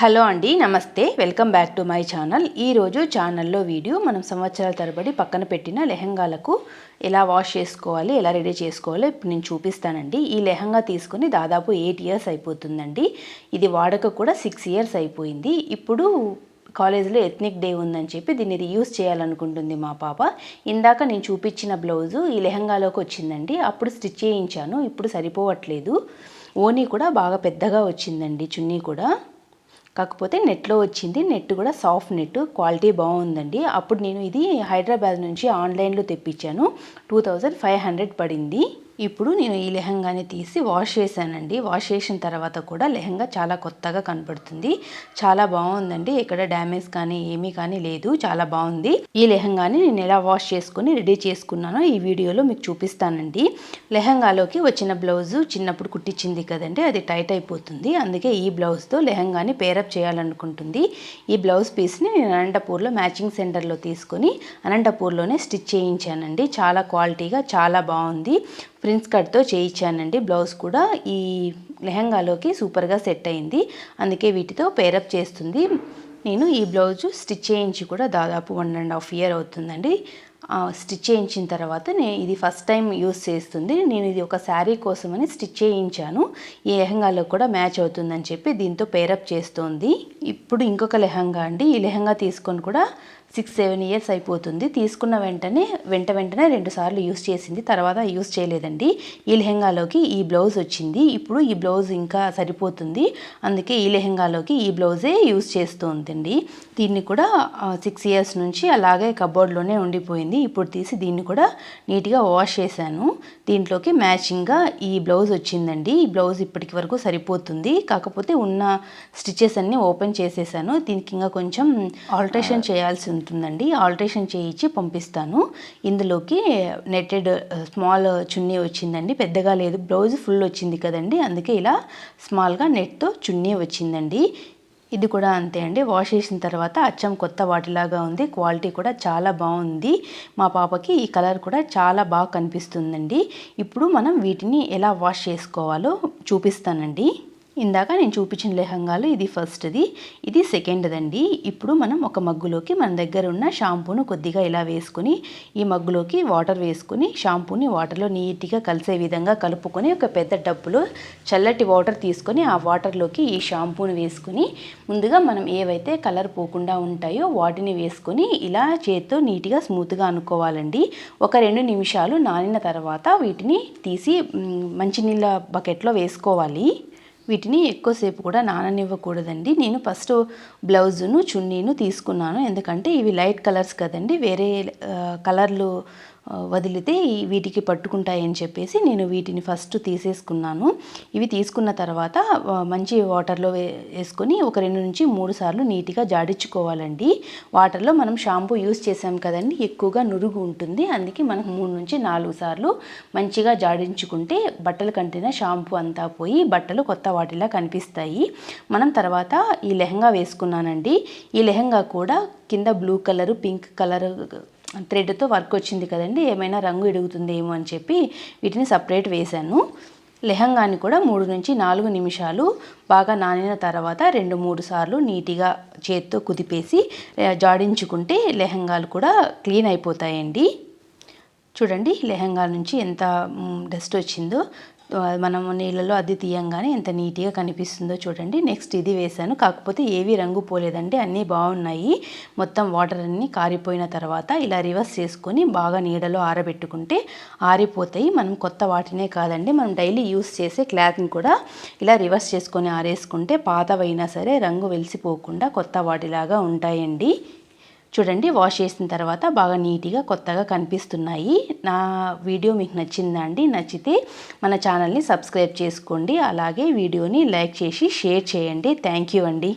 Hello అండి నమస్తే. Welcome back to my channel. ఈరోజు ఛానల్లో వీడియో మనం సంవత్సరాల తరబడి పక్కన పెట్టిన లెహంగాలకు ఎలా వాష్ చేసుకోవాలి ఎలా రెడీ చేసుకోవాలో ఇప్పుడు నేను చూపిస్తానండి. ఈ లెహంగా తీసుకుని దాదాపు ఎయిట్ ఇయర్స్ అయిపోతుందండి. ఇది వాడక కూడా సిక్స్ ఇయర్స్ అయిపోయింది. ఇప్పుడు కాలేజీలో ఎథ్నిక్ డే ఉందని చెప్పి దీన్ని రీయూస్ చేయాలనుకుంటుంది మా పాప. ఇందాక నేను చూపించిన బ్లౌజు ఈ లెహంగాలోకి వచ్చిందండి. అప్పుడు స్టిచ్ చేయించాను ఇప్పుడు సరిపోవట్లేదు. ఓనీ కూడా బాగా పెద్దగా వచ్చిందండి చున్నీ కూడా. కాకపోతే నెట్లో వచ్చింది. నెట్ కూడా సాఫ్ట్ నెట్ క్వాలిటీ బాగుందండి. అప్పుడు నేను ఇది హైదరాబాద్ నుంచి ఆన్లైన్లో తెప్పించాను. టూ థౌజండ్ ఫైవ్ హండ్రెడ్ పడింది. ఇప్పుడు నేను ఈ లెహంగాని తీసి వాష్ చేశానండి. వాష్ చేసిన తర్వాత కూడా లెహంగా చాలా కొత్తగా కనపడుతుంది. చాలా బాగుందండి. ఎక్కడ డ్యామేజ్ కానీ ఏమీ కానీ లేదు. చాలా బాగుంది. ఈ లెహంగాని నేను ఎలా వాష్ చేసుకుని రెడీ చేసుకున్నానో ఈ వీడియోలో మీకు చూపిస్తానండి. లెహంగాలోకి వచ్చిన బ్లౌజు చిన్నప్పుడు కుట్టించింది కదండి. అది టైట్ అయిపోతుంది. అందుకే ఈ బ్లౌజ్తో లెహంగాని పేరప్ చేయాలనుకుంటుంది. ఈ బ్లౌజ్ పీస్ని నేను అనంతపూర్లో మ్యాచింగ్ సెంటర్లో తీసుకొని అనంతపూర్లోనే స్టిచ్ చేయించానండి. చాలా క్వాలిటీగా చాలా బాగుంది. ప్రిన్స్ కట్తో చేయించానండి. బ్లౌజ్ కూడా ఈ లెహంగాలోకి సూపర్గా సెట్ అయింది. అందుకే వీటితో పేరప్ చేస్తుంది. నేను ఈ బ్లౌజు స్టిచ్ చేయించి కూడా దాదాపు వన్ అండ్ హాఫ్ ఇయర్ అవుతుందండి. స్టిచ్ చేయించిన తర్వాత నేను ఇది ఫస్ట్ టైం యూస్ చేస్తుంది. నేను ఇది ఒక శారీ కోసమని స్టిచ్ చేయించాను. ఈ లెహంగాలో కూడా మ్యాచ్ అవుతుందని చెప్పి దీంతో పేరప్ చేస్తోంది. ఇప్పుడు ఇంకొక లెహంగా అండి. ఈ లెహంగా తీసుకొని కూడా సిక్స్ సెవెన్ ఇయర్స్ అయిపోతుంది. తీసుకున్న వెంటనే వెంట వెంటనే రెండు సార్లు యూస్ చేసింది. తర్వాత యూస్ చేయలేదండి. ఈ లెహంగాలోకి ఈ బ్లౌజ్ వచ్చింది. ఇప్పుడు ఈ బ్లౌజ్ ఇంకా సరిపోతుంది. అందుకే ఈ లెహంగాలోకి ఈ బ్లౌజే యూస్ చేస్తూ ఉందండి. దీన్ని కూడా సిక్స్ ఇయర్స్ నుంచి అలాగే కబోర్డ్లోనే ఉండిపోయింది. ఇప్పుడు తీసి దీన్ని కూడా నీట్గా వాష్ చేశాను. దీంట్లోకి మ్యాచింగ్గా ఈ బ్లౌజ్ వచ్చిందండి. ఈ బ్లౌజ్ ఇప్పటికి వరకు సరిపోతుంది. కాకపోతే ఉన్న స్టిచెస్ అన్నీ ఓపెన్ చేసేసాను. దీనికి ఇంకా కొంచెం ఆల్ట్రేషన్ చేయాల్సి ఉంటుందండి. ఆల్ట్రేషన్ చేయించి పంపిస్తాను. ఇందులోకి నెట్టెడ్ స్మాల్ చున్నీ వచ్చిందండి. పెద్దగా లేదు. బ్లౌజ్ ఫుల్ వచ్చింది కదండి. అందుకే ఇలా స్మాల్గా నెట్తో చున్నీ వచ్చిందండి. ఇది కూడా అంతే అండి. వాష్ చేసిన తర్వాత అచ్చం కొత్త వాటిలాగా ఉంది. క్వాలిటీ కూడా చాలా బాగుంది. మా పాపకి ఈ కలర్ కూడా చాలా బాగా కనిపిస్తుందండి. ఇప్పుడు మనం వీటిని ఎలా వాష్ చేసుకోవాలో చూపిస్తానండి. ఇందాక నేను చూపించిన లెహంగాలు ఇది ఫస్ట్ది ఇది సెకండ్దండి. ఇప్పుడు మనం ఒక మగ్గులోకి మన దగ్గర ఉన్న షాంపూను కొద్దిగా ఇలా వేసుకుని ఈ మగ్గులోకి వాటర్ వేసుకుని షాంపూని వాటర్లో నీట్గా కలిసే విధంగా కలుపుకొని ఒక పెద్ద డబ్బులో చల్లటి వాటర్ తీసుకొని ఆ వాటర్లోకి ఈ షాంపూని వేసుకుని ముందుగా మనం ఏవైతే కలర్ పోకుండా ఉంటాయో వాటిని వేసుకొని ఇలా చేతితో నీట్గా స్మూత్గా అనుకోవాలండి. ఒక రెండు నిమిషాలు నానిన తర్వాత వీటిని తీసి మంచినీళ్ళ బకెట్లో వేసుకోవాలి. వీటిని ఎక్కువసేపు కూడా నాననివ్వకూడదండి. నేను ఫస్ట్ బ్లౌజును చున్నీను తీసుకున్నాను. ఎందుకంటే ఇవి లైట్ కలర్స్ కదండి. వేరే కలర్లు వదిలితే వీటికి పట్టుకుంటాయని చెప్పేసి నేను వీటిని ఫస్ట్ తీసేసుకున్నాను. ఇవి తీసుకున్న తర్వాత మంచి వాటర్లో వేసుకొని ఒక రెండు నుంచి మూడు సార్లు నీట్గా జాడించుకోవాలండి. వాటర్లో మనం షాంపూ యూస్ చేసాం కదండి ఎక్కువగా నురుగు ఉంటుంది. అందుకే మనకు మూడు నుంచి నాలుగు సార్లు మంచిగా జాడించుకుంటే బట్టలు కంటిన షాంపూ అంతా పోయి బట్టలు కొత్త వాటిలా కనిపిస్తాయి. మనం తర్వాత ఈ లెహంగా వేసుకున్నానండి. ఈ లెహంగా కూడా కింద బ్లూ కలరు పింక్ కలర్ థ్రెడ్తో వర్క్ వచ్చింది కదండి ఏమైనా రంగు ఇడుగుతుందేమో అని చెప్పి వీటిని సపరేట్ వేశాను. లెహంగాని కూడా మూడు నుంచి నాలుగు నిమిషాలు బాగా నానిన తర్వాత రెండు మూడు సార్లు నీట్గా చేత్తో కుదిపేసి జాడించుకుంటే లెహంగాలు కూడా క్లీన్ అయిపోతాయండి. చూడండి లెహంగా నుంచి ఎంత డస్ట్ వచ్చిందో. మనం నీళ్ళలో అది తీయంగానే ఎంత నీట్గా కనిపిస్తుందో చూడండి. నెక్స్ట్ ఇది వేసాను కాకపోతే ఏవి రంగు పోలేదండి. అన్నీ బాగున్నాయి. మొత్తం వాటర్ అన్నీ కారిపోయిన తర్వాత ఇలా రివర్స్ చేసుకొని బాగా నీడలో ఆరబెట్టుకుంటే ఆరిపోతాయి. మనం కొత్త వాటినే కాదండి. మనం డైలీ యూస్ చేసే క్లాత్ని కూడా ఇలా రివర్స్ చేసుకొని ఆరేసుకుంటే పాతవైనా సరే రంగు వెలిసిపోకుండా కొత్త వాటిలాగా ఉంటాయండి. చూడండి వాష్ చేసిన తర్వాత బాగా నీట్గా కొత్తగా కనిపిస్తున్నాయి. నా వీడియో మీకు నచ్చిందా అండి? నచ్చితే మన ఛానల్ని సబ్స్క్రైబ్ చేసుకోండి. అలాగే వీడియోని లైక్ చేసి షేర్ చేయండి. థ్యాంక్ యూ అండి.